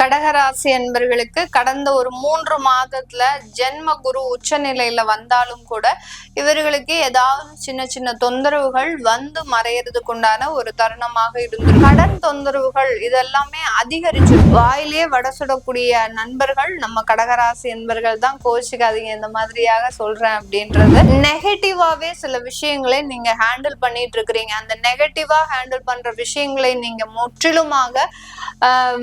கடகராசி என்பர்களுக்கு கடந்த ஒரு மூன்று மாதத்துல ஜென்ம குரு உச்ச நிலையில வந்தாலும் கூட இவர்களுக்கு ஏதாவது சின்ன சின்ன தொந்தரவுகள் வந்து மறையறதுக்கு உண்டான ஒரு தருணமாக இருந்தது கடன் தொந்தரவுகள் இதெல்லாமே அதிகரிச்சு வாயிலே வட சுடக்கூடிய நண்பர்கள் நம்ம கடகராசி என்பர்கள் தான். கோச்சிக்காதீங்க இந்த மாதிரியாக சொல்றேன் அப்படின்றது. நெகட்டிவாவே சில விஷயங்களை நீங்க ஹேண்டில் பண்ணிட்டு இருக்கிறீங்க. அந்த நெகட்டிவா ஹேண்டில் பண்ற விஷயங்களை நீங்க முற்றிலுமாக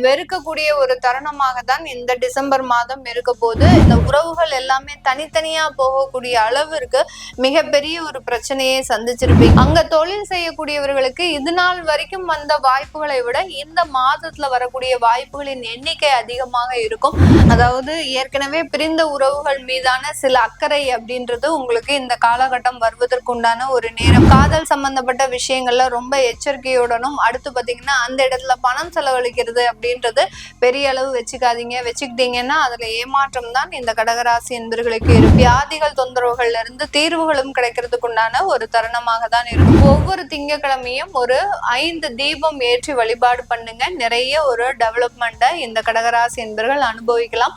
வெறுக்கக்கூடிய ஒரு தருணமாக தான் இந்த டிசம்பர் மாதம் இருக்க போது இந்த உறவுகள் எல்லாமே தனித்தனியா போகக்கூடிய அளவிற்கு மிகப்பெரிய ஒரு பிரச்சனையை சந்திச்சிருப்பீங்க. அங்க தொழில் செய்யக்கூடியவர்களுக்கு இது நாள் வரைக்கும் வந்த வாய்ப்புகளை விட இந்த மாதத்துல வரக்கூடிய வாய்ப்புகளின் எண்ணிக்கை அதிகமாக இருக்கும். அதாவது ஏற்கனவே பிரிந்த உறவுகள் மீதான சில அக்கறை அப்படின்றது உங்களுக்கு இந்த காலகட்டம் வருவதற்குண்டான ஒரு நேரம். காதல் சம்பந்தப்பட்ட விஷயங்கள்ல ரொம்ப எச்சரிக்கையுடனும் அடுத்து பாத்தீங்கன்னா அந்த இடத்துல பணம் செலவழிக்கிறது அப்படின்றது பெரிய பெரிய அளவு வச்சுக்காதீங்க. வச்சுக்கிட்டீங்கன்னா அதுல ஏமாற்றம் தான் இந்த கடகராசி என்பர்களுக்கு இருக்கு. வியாதிகள் தொந்தரவுகள்ல இருந்து தீர்வுகளும் கிடைக்கிறதுக்குண்டான ஒரு தருணமாக தான் இருக்கும். ஒவ்வொரு திங்கட்கிழமையும் ஒரு ஐந்து தீபம் ஏற்றி வழிபாடு பண்ணுங்க. நிறைய ஒரு டெவலப்மெண்ட்டை இந்த கடகராசி என்பர்கள் அனுபவிக்கலாம்.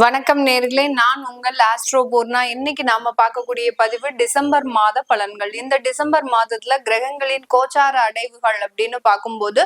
வணக்கம் நேர்களே. நான் உங்கள் ஆஸ்ட்ரோ பூர்ணா. இன்னைக்கு நாம பார்க்கக்கூடிய பதிவு டிசம்பர் மாத பலன்கள். இந்த டிசம்பர் மாதத்துல கிரகங்களின் கோச்சார அடைவுகள் அப்படின்னு பார்க்கும்போது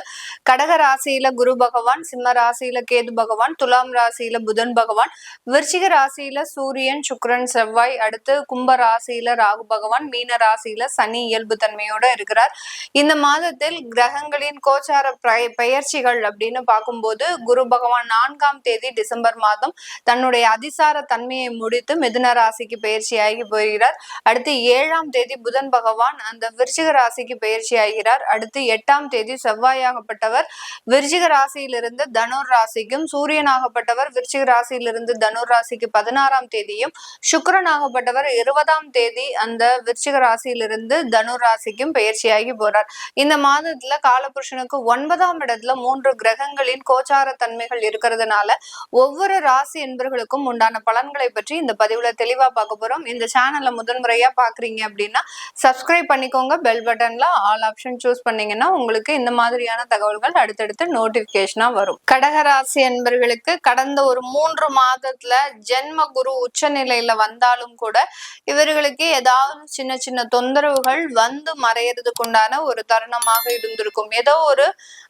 கடக ராசியில குரு பகவான் சிம்ம ராசியில கேது பகவான் துலாம் ராசியில புதன் பகவான் விருச்சிக ராசியில சூரியன் சுக்ரன் செவ்வாய் அடுத்து கும்ப ராசியில ராகு பகவான் மீன ராசியில சனி இயல்பு தன்மையோட இருக்கிறார். இந்த மாதத்தில் கிரகங்களின் கோச்சார பெயர்ச்சிகள் அப்படின்னு பார்க்கும்போது குரு பகவான் நான்காம் தேதி டிசம்பர் மாதம் தன்னுடைய அதிசார தன்மையை முடித்து மிதுன ராசிக்கு பயிற்சியாகி போகிறார். அடுத்து ஏழாம் தேதி புதன் பகவான் அந்த விருச்சிக ராசிக்கு பயிற்சி ஆகிறார் அடுத்து எட்டாம் தேதி செவ்வாயாகப்பட்டவர். விருச்சிக ராசியிலிருந்து தனுர் ராசிக்கும் சூரியனாகப்பட்டவர் விருச்சிக ராசியிலிருந்து தனுர் ராசிக்கு பதினாறாம் தேதியும் சுக்கரனாகப்பட்டவர் இருபதாம் தேதி அந்த விருச்சிக ராசியிலிருந்து தனுர் ராசிக்கும் பயிற்சியாகி போறார். இந்த மாதத்துல காலபுருஷனுக்கு ஒன்பதாம் இடத்துல மூன்று கிரகங்களின் கோச்சார தன்மைகள் இருக்கிறதுனால ஒவ்வொரு ராசி என்பது என்பர்களுக்கும் உண்டான பலன்களை பற்றி இந்த பதிவுல தெளிவா பார்க்க போறோம். இந்த சேனல்ல முதன்முறையா பாக்குறீங்க அப்படின்னா சப்ஸ்கிரைப் பண்ணிக்கோங்க. பெல் பட்டன்ல ஆல் ஆப்ஷன் சூஸ் பண்ணீங்கன்னா உங்களுக்கு இந்த மாதிரியான தகவல்கள் அடுத்தடுத்து நோட்டிபிகேஷனா வரும். கடகராசி என்பர்களுக்கு கடந்த ஒரு மூன்று மாதத்துல ஜென்ம குரு உச்ச நிலையில வந்தாலும் கூட இவர்களுக்கு ஏதாவது சின்ன சின்ன தொந்தரவுகள் வந்து மறையறதுக்கு உண்டான ஒரு தருணமாக இருந்திருக்கும். ஏதோ ஒரு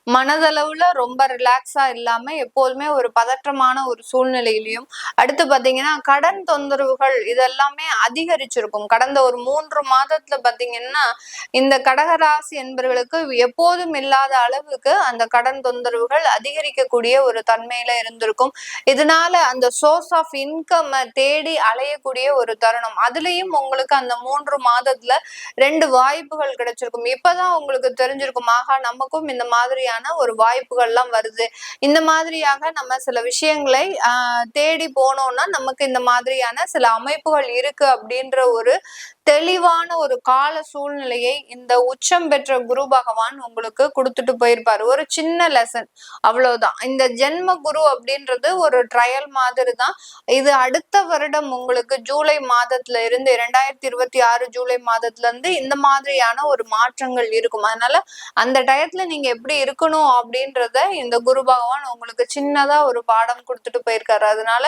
மனதளவுல ரொம்ப ரிலாக்ஸா இல்லாம எப்போதுமே ஒரு பதற்றமான ஒரு சூழ்நிலையிலையும் அடுத்து பாத்தீங்கன்னா கடன் தொந்தரவுகள் இதெல்லாமே அதிகரிச்சிருக்கும். கடந்த ஒரு மூன்று மாதத்துல பாத்தீங்கன்னா இந்த கடகராசி என்பவர்களுக்கு எப்போதும் இல்லாத அளவுக்கு அந்த கடன் தொந்தரவுகள் அதிகரிக்கக்கூடிய ஒரு தன்மையில இருந்திருக்கும். இதனால அந்த சோர்ஸ் ஆஃப் இன்கம் தேடி அலையக்கூடிய ஒரு தருணம். அதுலயும் உங்களுக்கு அந்த மூன்று மாதத்துல ரெண்டு வாய்ப்புகள் கிடைச்சிருக்கும். இப்பதான் உங்களுக்கு தெரிஞ்சிருக்கும் ஆகா நமக்கும் இந்த மாதிரியான ஒரு வாய்ப்புகள்லாம் வருது. இந்த மாதிரியாக நம்ம சில விஷயங்களை ஆஹ் தேடி போனோம்னா நமக்கு இந்த மாதிரியான சில அமைப்புகள் இருக்கு அப்படின்ற ஒரு தெளிவான ஒரு கால சூழ்நிலையை இந்த உச்சம் பெற்ற குரு பகவான் உங்களுக்கு கொடுத்துட்டு போயிருப்பாரு. ஒரு சின்ன லெசன் அவ்வளவுதான். இந்த ஜென்ம குரு அப்படின்றது ஒரு ட்ரையல் மாதிரி தான் இது அடுத்த வருடம் உங்களுக்கு ஜூலை மாதத்துல இருந்து இரண்டாயிரத்தி இருபத்தி ஆறு ஜூலை மாதத்துல இருந்து இந்த மாதிரியான ஒரு மாற்றங்கள் இருக்கும். அதனால அந்த டயத்துல நீங்க எப்படி இருக்கணும் அப்படின்றத இந்த குரு பகவான் உங்களுக்கு சின்னதா ஒரு பாடம் கொடுத்துட்டு போயிருக்காரு. அதனால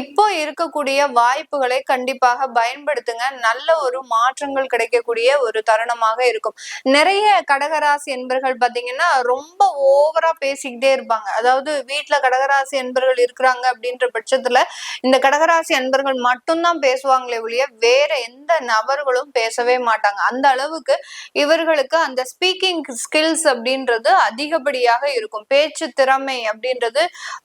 இப்போ இருக்கக்கூடிய வாய்ப்புகளை கண்டிப்பாக பயன்படுத்துங்க. நல்ல ஒரு மாற்றங்கள் கிடைக்கக்கூடிய ஒரு தருணமாக இருக்கும். நிறைய கடகராசி என்பர்கள் பாத்தீங்கன்னா ரொம்ப ஓவரா பேசிக்கிட்டே இருப்பாங்க. அதாவது வீட்டுல கடகராசி என்பர்கள் இருக்கிறாங்க அப்படின்ற பட்சத்துல இந்த கடகராசி அன்பர்கள் மட்டும்தான் பேசுவாங்களே ஒழிய வேற எந்த நபர்களும் பேசவே மாட்டாங்க. அந்த அளவுக்கு இவர்களுக்கு அந்த ஸ்பீக்கிங் ஸ்கில்ஸ் அப்படின்றது அதிகப்படியாக இருக்கும். பேச்சு திறமை அப்படின்றது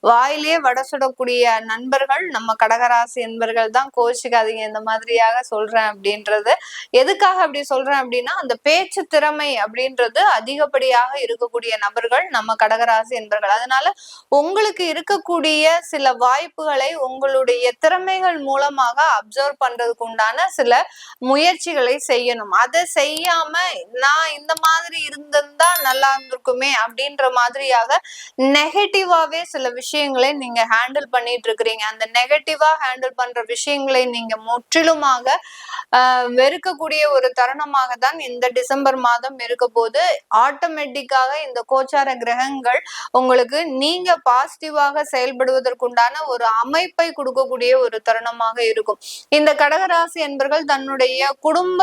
வாயிலே வட சுடக்கூடிய நண்பர்கள் நம்ம கடகராசி என்பர்கள் தான் கோச்சிக்காதீங்க இந்த மாதிரியாக சொல்றேன் அப்படின்றது எதுக்காக அப்படி சொல்றேன் அப்படின்னா அந்த பேச்சு திறமை அப்படின்றது அதிகப்படியாக இருக்கக்கூடிய நபர்கள் நம்ம கடகராசி என்பர்கள். அதனால உங்களுக்கு இருக்கக்கூடிய சில வாய்ப்புகளை உங்களுடைய திறமைகள் மூலமாக அப்சர்வ் பண்றதுக்கு உண்டான சில முயற்சிகளை செய்யணும். அதை செய்யாம நான் இந்த மாதிரி இருந்திருந்தா நல்லா இருந்திருக்குமே அப்படின்ற மாதிரியாக நெகட்டிவாவே சில விஷயங்களை நீங்க ஹேண்டில் பண்ணிட்டு இருக்கிறீங்க. அந்த நெகட்டிவா ஹேண்டில் பண்ற விஷயங்களை நீங்க முற்றிலுமாக ஆஹ் வெறுக்கக்கூடிய ஒரு தருணமாக தான் இந்த டிசம்பர் மாதம் இருக்க போது ஆட்டோமேட்டிக்காக இந்த கோச்சார கிரகங்கள் உங்களுக்கு நீங்க பாசிட்டிவாக செயல்படுவதற்குண்டான ஒரு அமைப்பை கொடுக்கக்கூடிய ஒரு தருணமாக இருக்கும். இந்த கடகராசி என்பர்கள் தன்னுடைய குடும்ப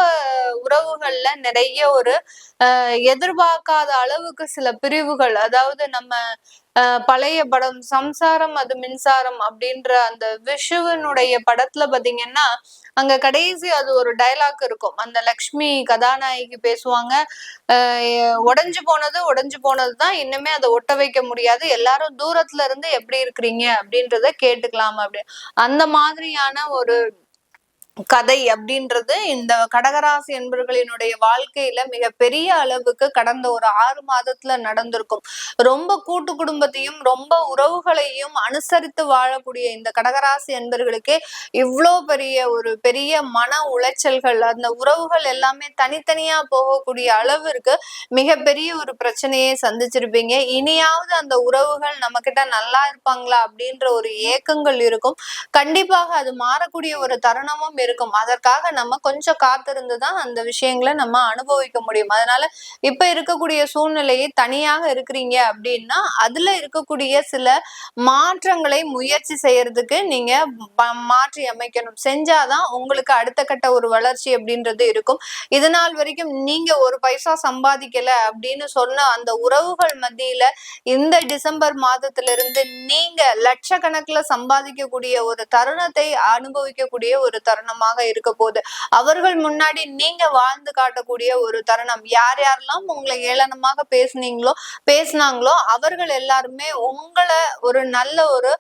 உறவுகள்ல நிறைய ஒரு எதிர்பார்க்காத அளவுக்கு சில பிரிவுகள் அதாவது நம்ம பழைய படம் சம்சாரம் அது மின்சாரம் அப்படின்ற அந்த விஷுவனுடைய படத்துல பாத்தீங்கன்னா அங்க கடைசி அது ஒரு டைலாக் இருக்கும். அந்த லக்ஷ்மி கதாநாயகி பேசுவாங்க. உடஞ்சு போனது உடஞ்சு போனதுதான். இன்னுமே அதை ஒட்ட வைக்க முடியாது. எல்லாரும் தூரத்துல இருந்து எப்படி இருக்கிறீங்க அப்படின்றத கேட்டுக்கலாம் அப்படி அந்த மாதிரியான ஒரு கதை அப்படின்றது இந்த கடகராசி என்பர்களினுடைய வாழ்க்கையில மிக பெரிய அளவுக்கு கடந்த ஒரு ஆறு மாதத்துல நடந்திருக்கும். ரொம்ப கூட்டு குடும்பத்தையும் ரொம்ப உறவுகளையும் அனுசரித்து வாழக்கூடிய இந்த கடகராசி என்பர்களுக்கே இவ்வளோ பெரிய ஒரு பெரிய மன உளைச்சல்கள் அந்த உறவுகள் எல்லாமே தனித்தனியா போகக்கூடிய அளவிற்கு மிகப்பெரிய ஒரு பிரச்சனையை சந்திச்சிருப்பீங்க. இனியாவது அந்த உறவுகள் நம்ம கிட்ட நல்லா இருப்பாங்களா அப்படின்ற ஒரு ஏக்கங்கள் இருக்கும். கண்டிப்பாக அது மாறக்கூடிய ஒரு தருணமும் இருக்கும். அதற்காக நம்ம கொஞ்சம் காத்திருந்து தான் அந்த விஷயங்களை நம்ம அனுபவிக்க முடியும். அதனால இப்ப இருக்கக்கூடிய சூழ்நிலையை தனியாக இருக்கிறீங்க அப்படின்னா அதுல இருக்கக்கூடிய சில மாற்றங்களை முயற்சி செய்யறதுக்கு நீங்க மாற்றி அமைக்கணும். செஞ்சாதான் உங்களுக்கு அடுத்த கட்ட ஒரு வளர்ச்சி அப்படின்றது இருக்கும். இது நாள் வரைக்கும் நீங்க ஒரு பைசா சம்பாதிக்கல அப்படின்னு சொன்ன அந்த உறவுகள் மத்தியில இந்த டிசம்பர் மாதத்துல இருந்து நீங்க லட்சக்கணக்கில் சம்பாதிக்கக்கூடிய ஒரு தருணத்தை அனுபவிக்கக்கூடிய ஒரு தருணம் தருணமாக இருக்க போகுது. அவர்கள் முன்னாடி நீங்க வாழ்ந்து காட்டக்கூடிய ஒரு தருணம். யார் யாரெல்லாம் உங்களை ஏளனமாக பேசுனீங்களோ பேசினாங்களோ அவர்கள் எல்லாருமே உங்களை ஒரு நல்ல ஒரு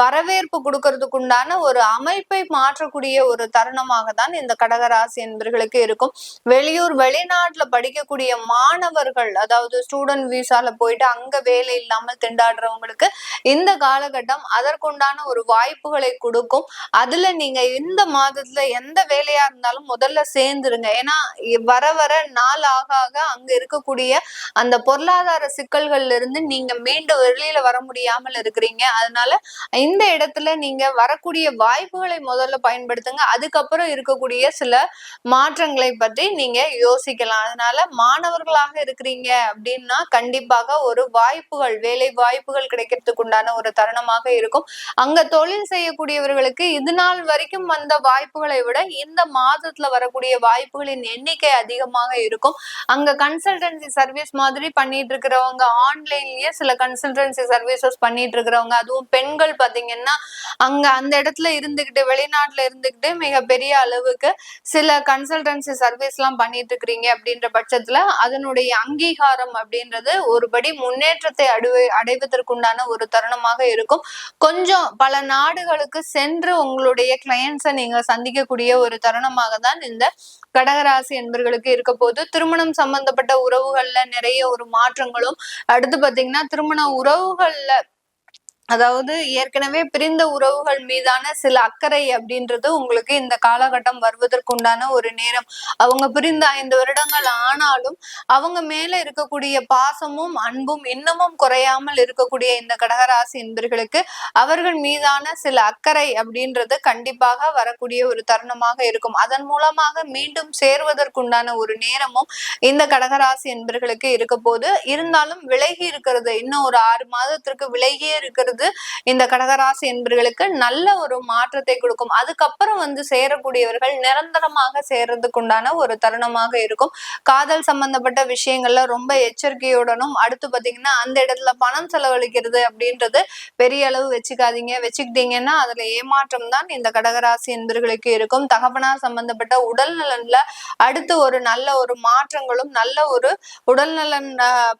வரவேற்பு கொடுக்கறதுக்குண்டான ஒரு அமைப்பை மாற்றக்கூடிய ஒரு தருணமாக தான் இந்த கடகராசி என்பர்களுக்கு இருக்கும். வெளியூர் வெளிநாட்டுல படிக்கக்கூடிய மாணவர்கள் அதாவது ஸ்டூடெண்ட் விசால போயிட்டு அங்க வேலை இல்லாமல் திண்டாடுறவங்களுக்கு இந்த காலகட்டம் அதற்குண்டான ஒரு வாய்ப்புகளை கொடுக்கும். அதுல நீங்க இந்த மாதத்துல எந்த வேலையா இருந்தாலும் முதல்ல சேர்ந்துருங்க. ஏன்னா வர வர நாள் ஆக ஆக அங்க இருக்கக்கூடிய அந்த பொருளாதார சிக்கல்கள்ல இருந்து நீங்க மீண்டும் வெளியில வர முடியாமல் இருக்கிறீங்க. அதனால இந்த இடத்துல நீங்க வரக்கூடிய வாய்ப்புகளை முதல்ல பயன்படுத்துங்க. அதுக்கப்புறம் இருக்கக்கூடிய சில மாற்றங்களை பற்றி நீங்க யோசிக்கலாம். அதனால மாணவர்களாக இருக்கிறீங்க அப்படின்னா கண்டிப்பாக ஒரு வாய்ப்புகள் வேலை வாய்ப்புகள் கிடைக்கிறதுக்கு உண்டான ஒரு தருணமாக இருக்கும். அங்க தொழில் செய்யக்கூடியவர்களுக்கு இது நாள் வரைக்கும் வந்த வாய்ப்புகளை விட இந்த மாதத்துல வரக்கூடிய வாய்ப்புகளின் எண்ணிக்கை அதிகமாக இருக்கும். அங்க கன்சல்டன்சி சர்வீஸ் மாதிரி பண்ணிட்டு இருக்கிறவங்க ஆன்லைன்லயே சில கன்சல்டன்சி சர்வீசஸ் பண்ணிட்டு இருக்கிறவங்க அதுவும் பெண்கள் பாத்தீங்கன்னா அங்க அந்த இடத்துல இருந்துகிட்டு வெளிநாட்டுல இருந்துகிட்டு மிக பெரிய அளவுக்கு சில கன்சல்டன்சி சர்வீஸ் எல்லாம் பண்ணிட்டு இருக்கிறீங்க அப்படின்ற பட்சத்துல அதனுடைய அங்கீகாரம் அப்படின்றது ஒருபடி முன்னேற்றத்தை அடைவு அடைவதற்குண்டான ஒரு தருணமாக இருக்கும். கொஞ்சம் பல நாடுகளுக்கு சென்று உங்களுடைய கிளையன்ஸை நீங்க சந்திக்கக்கூடிய ஒரு தருணமாக தான் இந்த கடகராசி என்பர்களுக்கு இருக்க போது திருமணம் சம்பந்தப்பட்ட உறவுகள்ல நிறைய ஒரு மாற்றங்களும் அடுத்து பாத்தீங்கன்னா திருமண உறவுகள்ல அதாவது ஏற்கனவே பிரிந்த உறவுகள் மீதான சில அக்கறை அப்படின்றது உங்களுக்கு இந்த காலகட்டம் வருவதற்குண்டான ஒரு நேரம். அவங்க பிரிந்த ஐந்து வருடங்கள் ஆனாலும் அவங்க மேல இருக்கக்கூடிய பாசமும் அன்பும் இன்னமும் குறையாமல் இருக்கக்கூடிய இந்த கடகராசி என்பர்களுக்கு அவர்கள் மீதான சில அக்கறை அப்படின்றது கண்டிப்பாக வரக்கூடிய ஒரு தருணமாக இருக்கும். அதன் மூலமாக மீண்டும் சேருவதற்குண்டான ஒரு நேரமும் இந்த கடகராசி என்பர்களுக்கு இருக்க போது. இருந்தாலும் விலகி இருக்கிறது. இன்னும் ஒரு ஆறு மாதத்திற்கு விலகியே இருக்கிறது அப்படின்றது இந்த கடகராசி என்பர்களுக்கு நல்ல ஒரு மாற்றத்தை கொடுக்கும். அதுக்கப்புறம் வந்து சேரக்கூடியவர்கள் நிரந்தரமாக சேர்றதுக்கு உண்டான ஒரு தருணமாக இருக்கும். காதல் சம்பந்தப்பட்ட விஷயங்கள்ல ரொம்ப எச்சரிக்கையுடனும் அடுத்து பாத்தீங்கன்னா அந்த இடத்துல பணம் செலவழிக்கிறது அப்படின்றது பெரிய அளவு வச்சுக்காதீங்க. வச்சுக்கிட்டீங்கன்னா அதுல ஏமாற்றம் தான் இந்த கடகராசி என்பர்களுக்கு இருக்கும். தகவனார் சம்பந்தப்பட்ட உடல் நலன்ல அடுத்து ஒரு நல்ல ஒரு மாற்றங்களும் நல்ல ஒரு உடல் நலன்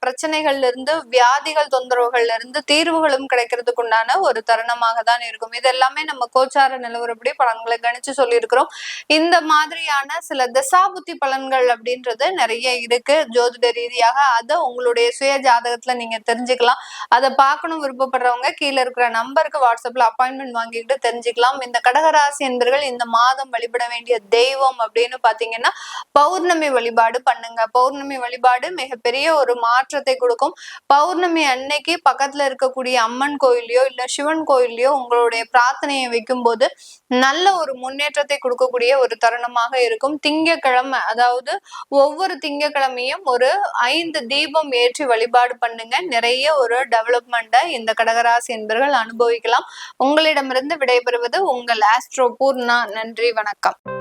பிரச்சனைகள்ல இருந்து வியாதிகள் தொந்தரவுகள்ல இருந்து தீர்வுகளும் கிடைக்கிறது. செய்யறதுக்கு உண்டான ஒரு தருணமாக தான் இருக்கும். இது எல்லாமே நம்ம கோச்சார நிலவரப்படி பலன்களை கணிச்சு சொல்லியிருக்கிறோம். இந்த மாதிரியான சில தசாபுத்தி பலன்கள் அப்படின்றது நிறைய இருக்கு. ஜோதிட ரீதியாக அதை உங்களுடைய சுய ஜாதகத்துல நீங்க தெரிஞ்சுக்கலாம். அதை பார்க்கணும் விருப்பப்படுறவங்க கீழே இருக்கிற நம்பருக்கு வாட்ஸ்அப்ல அப்பாயின்மெண்ட் வாங்கிட்டு தெரிஞ்சுக்கலாம். இந்த கடகராசி என்பர்கள் இந்த மாதம் வழிபட வேண்டிய தெய்வம் அப்படின்னு பாத்தீங்கன்னா பௌர்ணமி வழிபாடு பண்ணுங்க. பௌர்ணமி வழிபாடு மிகப்பெரிய ஒரு மாற்றத்தை கொடுக்கும். பௌர்ணமி அன்னைக்கு பக்கத்துல இருக்கக்கூடிய அம்மன் கோயில் கோயிலையோ இல்ல சிவன் கோயிலையோ உங்களுடைய பிரார்த்தனையை வைக்கும்போது நல்ல ஒரு முன்னேற்றத்தை கொடுக்கக்கூடிய ஒரு தருணமாக இருக்கும். திங்கக்கிழமை அதாவது ஒவ்வொரு திங்கக்கிழமையும் ஒரு ஐந்து தீபம் ஏற்றி வழிபாடு பண்ணுங்க. நிறைய ஒரு டெவலப்மெண்ட்டை இந்த கடகராசி என்பர்கள் அனுபவிக்கலாம். உங்களிடமிருந்து விடைபெறுவது உங்கள் ஆஸ்ட்ரோ பூர்ணா. நன்றி வணக்கம்.